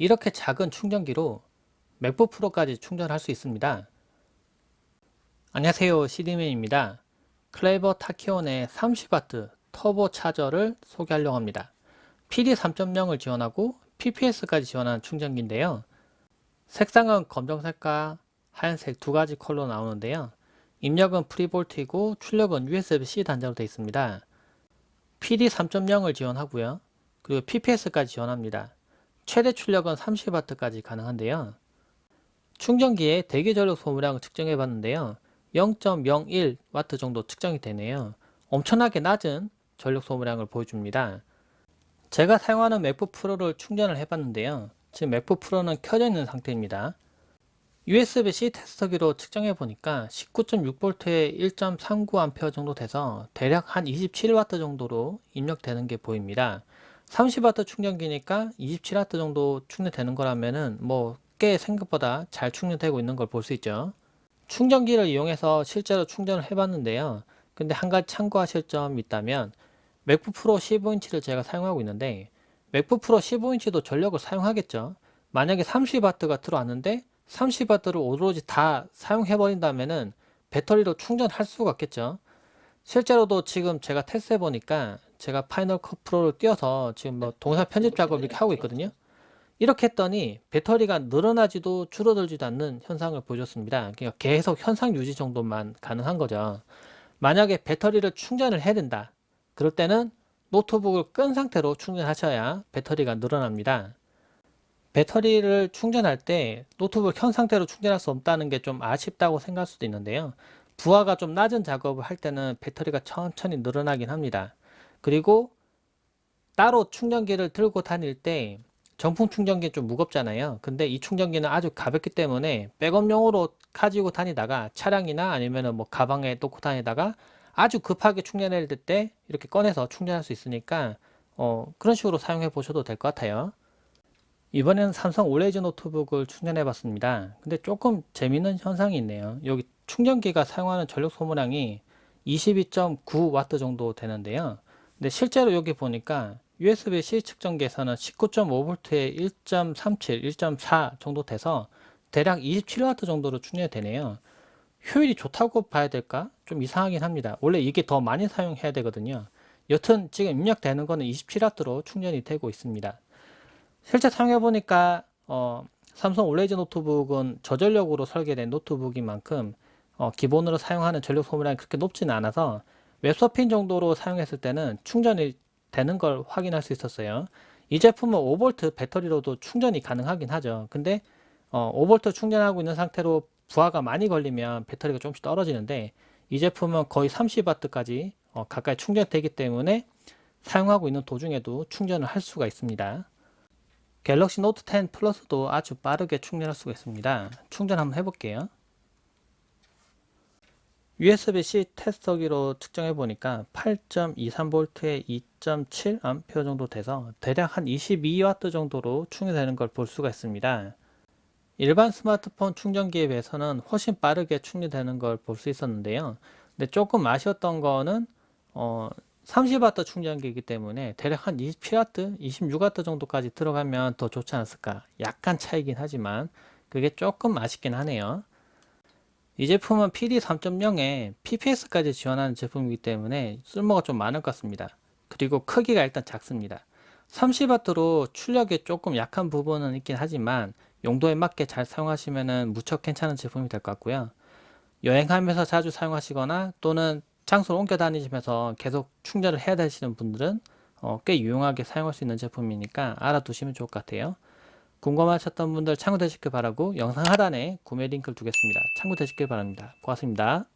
이렇게 작은 충전기로 맥북 프로까지 충전할 수 있습니다. 안녕하세요 CD맨입니다. 클레이버 타키온의 30W 터보 차저를 소개하려고 합니다. PD 3.0을 지원하고 PPS까지 지원하는 충전기인데요. 색상은 검정색과 하얀색 두 가지 컬러 나오는데요. 입력은 프리볼트이고 출력은 USB-C 단자로 되어 있습니다. PD 3.0을 지원하고요. 그리고 PPS까지 지원합니다. 최대 출력은 30W까지 가능한데요. 충전기의 대기 전력 소모량을 측정해 봤는데요. 0.01W 정도 측정이 되네요. 엄청나게 낮은 전력 소모량을 보여줍니다. 제가 사용하는 맥북 프로를 충전을 해봤는데요. 지금 맥북 프로는 켜져 있는 상태입니다. USB-C 테스터기로 측정해 보니까 19.6V에 1.39A 정도 돼서 대략 한 27W 정도로 입력되는 게 보입니다. 30W 충전기니까 27W 정도 충전되는 거라면은 뭐 꽤 생각보다 잘 충전되고 있는 걸 볼 수 있죠. 충전기를 이용해서 실제로 충전을 해봤는데요. 근데 한 가지 참고하실 점이 있다면 맥북 프로 15인치를 제가 사용하고 있는데 맥북 프로 15인치도 전력을 사용하겠죠. 만약에 30W가 들어왔는데 30W를 오로지 다 사용해 버린다면은 배터리로 충전할 수가 없겠죠. 실제로도 지금 제가 테스트 해 보니까 제가 파이널 컷 프로를 띄워서 지금 뭐 동사 편집 작업 이렇게 하고 있거든요. 이렇게 했더니 배터리가 늘어나지도 줄어들지도 않는 현상을 보여줬습니다. 그러니까 계속 현상 유지 정도만 가능한 거죠. 만약에 배터리를 충전을 해야 된다. 그럴 때는 노트북을 끈 상태로 충전하셔야 배터리가 늘어납니다. 배터리를 충전할 때 노트북을 켠 상태로 충전할 수 없다는 게 좀 아쉽다고 생각할 수도 있는데요. 부하가 좀 낮은 작업을 할 때는 배터리가 천천히 늘어나긴 합니다. 그리고 따로 충전기를 들고 다닐 때 정품 충전기는 좀 무겁잖아요. 근데 이 충전기는 아주 가볍기 때문에 백업용으로 가지고 다니다가 차량이나 아니면은 뭐 가방에 놓고 다니다가 아주 급하게 충전해야 될 때 이렇게 꺼내서 충전할 수 있으니까 어, 그런 식으로 사용해 보셔도 될 것 같아요. 이번에는 삼성 올레이즈 노트북을 충전해 봤습니다. 근데 조금 재밌는 현상이 있네요. 여기 충전기가 사용하는 전력 소모량이 22.9W 정도 되는데요. 근데 실제로 여기 보니까 USB-C 측정기에서는 19.5V에 1.37, 1.4 정도 돼서 대략 27W 정도로 충전이 되네요. 효율이 좋다고 봐야 될까? 좀 이상하긴 합니다. 원래 이게 더 많이 사용해야 되거든요. 여튼 지금 입력되는 거는 27W로 충전이 되고 있습니다. 실제 사용해 보니까 어, 삼성 올레이즈 노트북은 저전력으로 설계된 노트북인 만큼 어, 기본으로 사용하는 전력 소모량이 그렇게 높지는 않아서 웹서핑 정도로 사용했을 때는 충전이 되는 걸 확인할 수 있었어요. 이 제품은 5V 배터리로도 충전이 가능하긴 하죠. 근데 어, 5V 충전하고 있는 상태로 부하가 많이 걸리면 배터리가 조금씩 떨어지는데 이 제품은 거의 30W까지 어, 가까이 충전되기 때문에 사용하고 있는 도중에도 충전을 할 수가 있습니다. 갤럭시 노트 10 플러스도 아주 빠르게 충전할 수가 있습니다. 충전 한번 해볼게요. USB-C 테스터기로 측정해 보니까 8.23V에 2.7A 정도 돼서 대략 한 22W 정도로 충전되는 걸 볼 수가 있습니다. 일반 스마트폰 충전기에 비해서는 훨씬 빠르게 충전되는 걸 볼 수 있었는데요. 근데 조금 아쉬웠던 거는 어, 30W 충전기이기 때문에 대략 한 27W, 26W 정도까지 들어가면 더 좋지 않았을까. 약간 차이긴 하지만 그게 조금 아쉽긴 하네요. 이 제품은 PD 3.0에 PPS까지 지원하는 제품이기 때문에 쓸모가 좀 많을 것 같습니다. 그리고 크기가 일단 작습니다. 30W로 출력이 조금 약한 부분은 있긴 하지만 용도에 맞게 잘 사용하시면 무척 괜찮은 제품이 될 것 같고요. 여행하면서 자주 사용하시거나 또는 장소를 옮겨 다니시면서 계속 충전을 해야 되시는 분들은 어, 꽤 유용하게 사용할 수 있는 제품이니까 알아두시면 좋을 것 같아요. 궁금하셨던 분들 참고되시길 바라고 영상 하단에 구매 링크를 두겠습니다. 참고되시길 바랍니다. 고맙습니다.